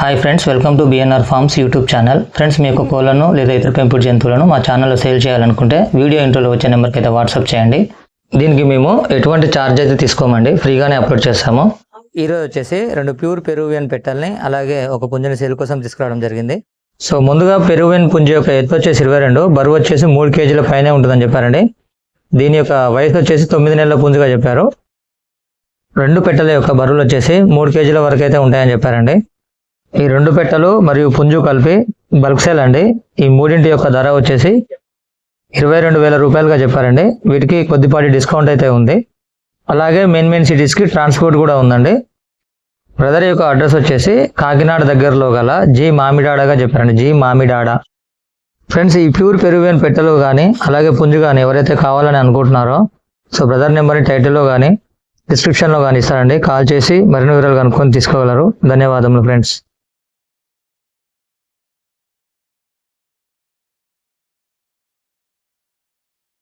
Hi friends welcome to BNR farms YouTube channel friends మీ యొక్క కోళ్ళను లేదా ఇతర పెంపుడు జంతువులను మా ఛానల్లో సేల్ చేయాలనుకుంటే వీడియో ఇంట్రోలో వచ్చే నెంబర్కి అయితే వాట్సాప్ చేయండి. దీనికి మేము ఎటువంటి ఛార్జ్ అయితే తీసుకోమండి ఫ్రీగానే అప్లోడ్ చేస్తాము. ఈరోజు వచ్చేసి రెండు ప్యూర్ పెరువియన్ పెట్టాలని అలాగే ఒక పుంజని సేల్ కోసం తీసుకురావడం జరిగింది. సో ముందుగా పెరువియన్ పుంజ యొక్క ఎత్తు వచ్చేసి ఇరవై రెండు బరువు వచ్చేసి మూడు కేజీల పైనే ఉంటుందని చెప్పారండి. దీని యొక్క వయసు వచ్చేసి తొమ్మిది నెలల పుంజుగా చెప్పారు. రెండు పెట్టెల యొక్క బరువులు వచ్చేసి మూడు కేజీల వరకు అయితే ఉంటాయని చెప్పారండి. ఈ రెండు పెట్టెలు మరియు పుంజు కలిపి బల్క్ సేల్ అండి. ఈ మూడింటి యొక్క ధర వచ్చేసి ఇరవై రెండు వేల రూపాయలుగా చెప్పారండి. వీటికి కొద్దిపాటి డిస్కౌంట్ అయితే ఉంది. అలాగే మెయిన్ మెయిన్ సిటీస్కి ట్రాన్స్పోర్ట్ కూడా ఉందండి. బ్రదర్ యొక్క అడ్రస్ వచ్చేసి కాకినాడ దగ్గరలో గల జీ మామిడాడగా చెప్పారండి. జీ మామిడాడ. ఫ్రెండ్స్ ఈ ప్యూర్ పెరువియన్ పెట్టెలు కానీ అలాగే పుంజు కానీ ఎవరైతే కావాలని అనుకుంటున్నారో సో బ్రదర్ నెంబర్ని టైటిల్లో కానీ డిస్క్రిప్షన్లో కానీ ఇస్తారండి. కాల్ చేసి మరిన్ని వివరాలు కనుక్కొని తీసుకోగలరు. ధన్యవాదములు ఫ్రెండ్స్.